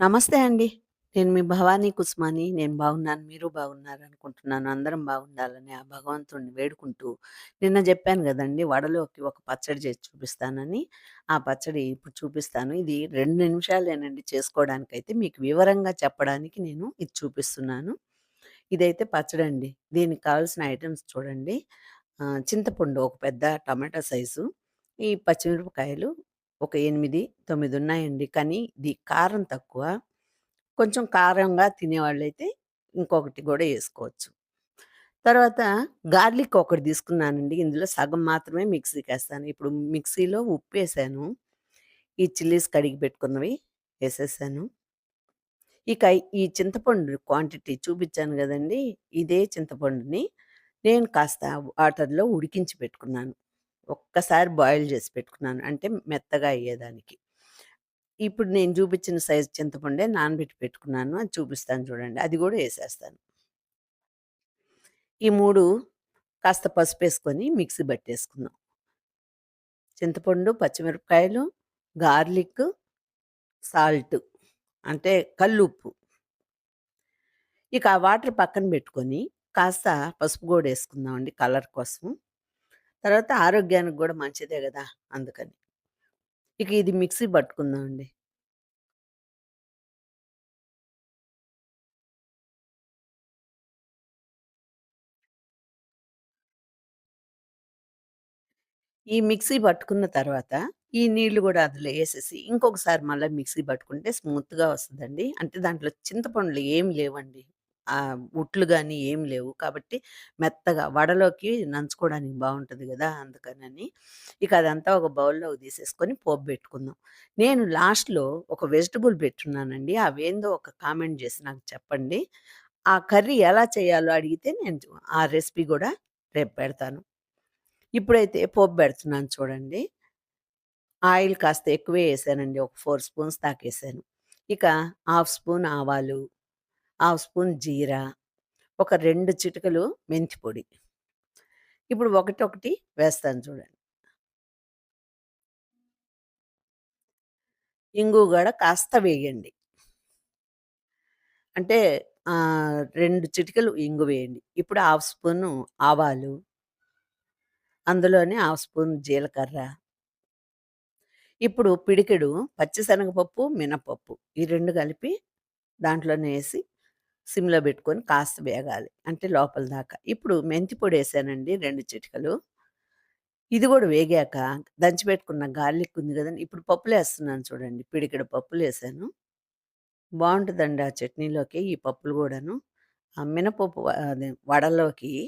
నమస్తే అండి. నేను మీ భవానీ కుస్మాని. నేను బాగున్నాను. మీరు బాగున్నారనుకుంటున్నాను. అందరం బాగుండాలని ఆ భగవంతుడిని వేడుకుంటూ, నిన్న చెప్పాను కదండి వడలోకి ఒక పచ్చడి చేసి చూపిస్తానని. ఆ పచ్చడి ఇప్పుడు చూపిస్తాను. ఇది రెండు నిమిషాలేనండి చేసుకోవడానికైతే. మీకు వివరంగా చెప్పడానికి నేను ఇది చూపిస్తున్నాను. ఇదైతే అండి దీనికి కావాల్సిన ఐటమ్స్ చూడండి. చింతపండు ఒక పెద్ద టమాటా సైజు, ఈ పచ్చిమిరపకాయలు ఒక 8, 9 ఉన్నాయండి. కానీ ఇది కారం తక్కువ. కొంచెం కారంగా తినేవాళ్ళైతే ఇంకొకటి కూడా వేసుకోవచ్చు తర్వాత గార్లిక్ ఒకటి తీసుకున్నానండి. ఇందులో సగం మాత్రమే మిక్సీకి వేస్తాను ఇప్పుడు మిక్సీలో ఉప్పు వేసాను ఈ చిల్లీస్ కడిగి పెట్టుకున్నవి వేసేసాను ఇక ఈ చింతపండు క్వాంటిటీ చూపించాను కదండి ఇదే చింతపండుని నేను కాస్త వాటర్‌లో ఉడికించి పెట్టుకున్నాను. ఒక్కసారి బాయిల్ చేసి పెట్టుకున్నాను. అంటే మెత్తగా అయ్యేదానికి. ఇప్పుడు నేను చూపించిన సైజ్ చింతపండే నానబెట్టి పెట్టుకున్నాను. అది చూపిస్తాను చూడండి. అది కూడా వేసేస్తాను ఈ మూడు కాస్త పసుపు వేసుకొని మిక్సీ పట్టేసుకుందాం చింతపండు, పచ్చిమిరపకాయలు, గార్లిక్, సాల్ట్ అంటే కల్లుప్పు. ఇక ఆ వాటర్ పక్కన పెట్టుకొని కాస్త పసుపు కూడా వేసుకుందామండి కలర్ కోసం. తర్వాత ఆరోగ్యానికి కూడా మంచిదే కదా అందుకని. ఇక ఇది మిక్సీ పట్టుకుందామండి. ఈ మిక్సీ పట్టుకున్న తర్వాత, ఈ నీళ్ళు కూడా అందులో వేసేసి ఇంకొకసారి మళ్ళీ మిక్సీ పట్టుకుంటే స్మూత్‌గా వస్తుందండి అంటే దాంట్లో చింతపండులు ఏం లేవండి. ఉట్లు కానీ ఏం లేవు. కాబట్టి మెత్తగా వడలోకి నంచుకోవడానికి బాగుంటుంది కదా అందుకనని. ఇక అదంతా ఒక బౌల్‌లోకి తీసేసుకొని పోపు పెట్టుకుందాం నేను లాస్ట్‌లో ఒక వెజిటబుల్ పెట్టున్నానండి. అవేందో ఒక కామెంట్ చేసి నాకు చెప్పండి. ఆ కర్రీ ఎలా చేయాలో అడిగితే నేను ఆ రెసిపీ కూడా రేపు పెడతాను. ఇప్పుడైతే పోపు పెడుతున్నాను చూడండి. ఆయిల్ కాస్త ఎక్కువే వేసానండి ఒక ఫోర్ స్పూన్స్ తాకేసాను ఇక హాఫ్ స్పూన్ ఆవాలు, హాఫ్ స్పూన్ జీరా, ఒక రెండు చిటికలు మెంతి పొడి. ఇప్పుడు ఒకటొకటి వేస్తాను చూడండి. ఇంగు కూడా కాస్త వేయండి. అంటే రెండు చిటికలు ఇంగు వేయండి ఇప్పుడు హాఫ్ స్పూను ఆవాలు. అందులోనే హాఫ్ స్పూన్ జీలకర్ర. ఇప్పుడు పిడికెడు పచ్చిశనగపప్పు, మినపప్పు ఈ రెండు కలిపి దాంట్లోనే వేసి సిమ్‌లో పెట్టుకొని కాస్త వేగాలి. అంటే లోపల దాకా. ఇప్పుడు మెంతి పొడి వేసానండి రెండు చిటికలు. ఇది కూడా వేగాక దంచిపెట్టుకున్న గార్లిక్ ఉంది కదండి ఇప్పుడు పప్పులు వేస్తున్నాను చూడండి. పిడికిడ పప్పులు వేసాను బాగుంటుందండి ఆ చట్నీలోకి ఈ పప్పులు కూడాను ఆ మినపప్పు వడలోకి అదే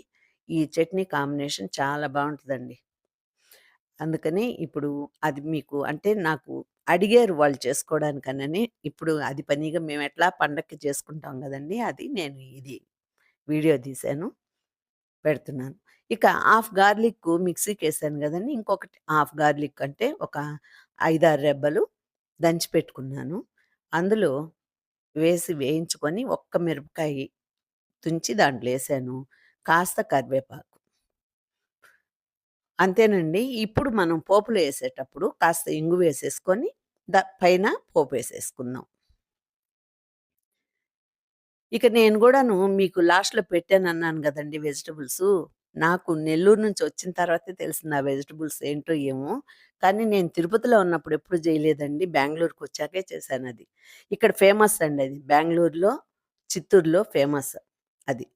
ఈ చట్నీ కాంబినేషన్ చాలా బాగుంటుందండి అందుకని ఇప్పుడు అది మీకు అంటే నాకు అడిగారు వాళ్ళు చేసుకోవడానికనని ఇప్పుడు అది పనిగా మేము ఎట్లా పండక్కి చేసుకుంటాం కదండి అది నేను ఇది వీడియో తీశాను. పెడుతున్నాను. ఇక హాఫ్ గార్లిక్ మిక్సీకి వేసాను కదండి ఇంకొకటి హాఫ్ గార్లిక్ అంటే ఒక 5, 6 రెబ్బలు దంచి పెట్టుకున్నాను. అందులో వేసి వేయించుకొని ఒక్క మిరపకాయ తుంచి దాంట్లో వేసాను కాస్త కరివేపాకు. అంతేనండి. ఇప్పుడు మనం పోపులో వేసేటప్పుడు కాస్త ఇంగు వేసేసుకొని ద పైన పోపేసేసుకుందాం. ఇక నేను కూడాను మీకు లాస్ట్‌లో పెట్టాను అన్నాను కదండి వెజిటబుల్స్ నాకు నెల్లూరు నుంచి వచ్చిన తర్వాతే తెలిసింది ఆ వెజిటబుల్స్ ఏంటో ఏమో! కానీ నేను తిరుపతిలో ఉన్నప్పుడు ఎప్పుడు చేయలేదండి బెంగళూరుకి వచ్చాకే చేశాను అది ఇక్కడ ఫేమస్ అండి అది. బెంగళూరులో చిత్తూరులో ఫేమస్ అది.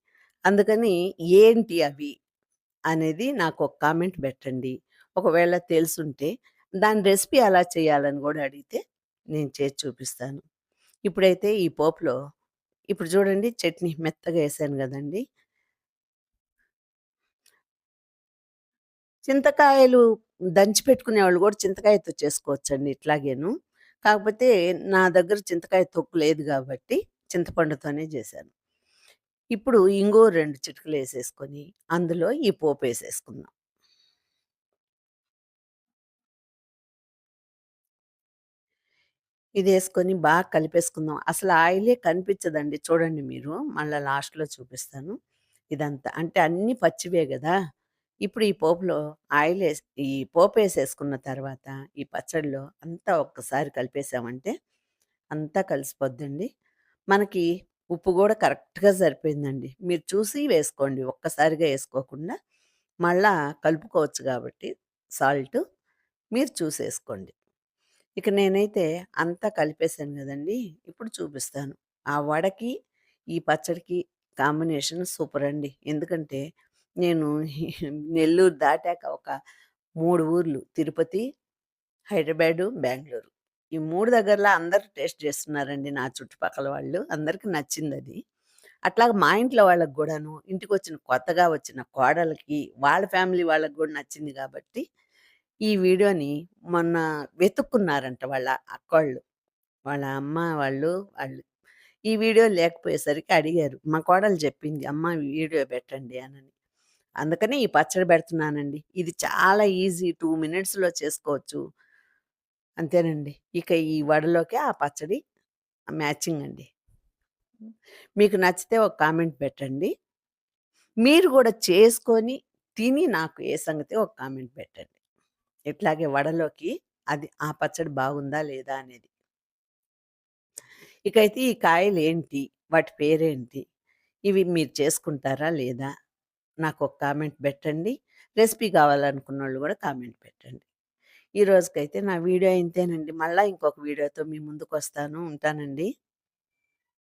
అందుకని ఏంటి అవి అనేది నాకు ఒక కామెంట్ పెట్టండి ఒకవేళ తెలుసుంటే దాని రెసిపీ ఎలా చేయాలని కూడా అడిగితే నేను చేసి చూపిస్తాను. ఇప్పుడైతే ఈ పోపులో ఇప్పుడు చూడండి చట్నీ మెత్తగా వేసాను కదండి చింతకాయలు దంచి పెట్టుకునేవాళ్ళు కూడా చింతకాయతో చేసుకోవచ్చండి ఇట్లాగేను. కాకపోతే నా దగ్గర చింతకాయ తొక్కు లేదు కాబట్టి చింతపండుతోనే చేశాను ఇప్పుడు ఇంగో రెండు చిటుకలు వేసేసుకొని అందులో ఈ ఇది ఇదేసుకొని బాగా కలిపేసుకుందాం. అసలు ఆయిలే కనిపించదండి చూడండి మీరు. మళ్ళీ లాస్ట్‌లో చూపిస్తాను. ఇదంతా. అంటే అన్నీ పచ్చివే కదా ఇప్పుడు ఈ పోపులో ఆయిలేసి ఈ పోపు వేసేసుకున్న తర్వాత ఈ పచ్చడిలో అంతా ఒక్కసారి కలిపేసామంటే అంతా కలిసిపోద్దండి. మనకి ఉప్పు కూడా కరెక్ట్‌గా సరిపోయిందండి. మీరు చూసి వేసుకోండి. ఒక్కసారిగా వేసుకోకుండా మళ్ళా కలుపుకోవచ్చు కాబట్టి సాల్టు మీరు చూసేసుకోండి. ఇక నేనైతే అంతా కలిపేసాను కదండి ఇప్పుడు చూపిస్తాను. ఆ వడకి, ఈ పచ్చడికి కాంబినేషన్ సూపర్ అండి ఎందుకంటే నేను నెల్లూరు దాటాక ఒక మూడు ఊర్లు తిరుపతి, హైదరాబాదు, బెంగళూరు ఈ మూడు దగ్గరలో అందరూ టేస్ట్ చేస్తున్నారండి నా చుట్టుపక్కల వాళ్ళు. అందరికి అది అట్లాగా మా ఇంట్లో వాళ్ళకి ఇంటికి ఇంటికొచ్చిన కొత్తగా వచ్చిన కోడలకి వాళ్ళ ఫ్యామిలీ వాళ్ళకి కూడా నచ్చింది కాబట్టి ఈ వీడియోని మొన్న వెతుక్కున్నారంట వాళ్ళ అక్కోళ్ళు. వాళ్ళ అమ్మ వాళ్ళు, వాళ్ళు. ఈ వీడియో లేకపోయేసరికి అడిగారు. మా కోడలు చెప్పింది, "అమ్మ వీడియో పెట్టండి" అని అందుకని ఈ పచ్చడి పెడుతున్నానండి. ఇది చాలా ఈజీ టూ మినిట్స్‌లో చేసుకోవచ్చు. అంతేనండి. ఇక ఈ వడలోకి ఆ పచ్చడి మ్యాచింగ్ అండి. మీకు నచ్చితే ఒక కామెంట్ పెట్టండి. మీరు కూడా చేసుకొని, తిని నాకు ఏ సంగతి ఒక కామెంట్ పెట్టండి. ఇట్లాగే వడలోకి అది ఆ పచ్చడి బాగుందా లేదా అనేది. ఇకైతే ఈ కాయలు ఏంటి వాటి పేరేంటి? ఇవి మీరు చేసుకుంటారా లేదా? నాకు ఒక కామెంట్ పెట్టండి. రెసిపీ కావాలనుకున్న వాళ్ళు కూడా కామెంట్ పెట్టండి. ఈ రోజుకైతే నా వీడియో ఇంతేనండి. మళ్ళీ ఇంకొక వీడియోతో మీ ముందుకొస్తాను. ఉంటానండి.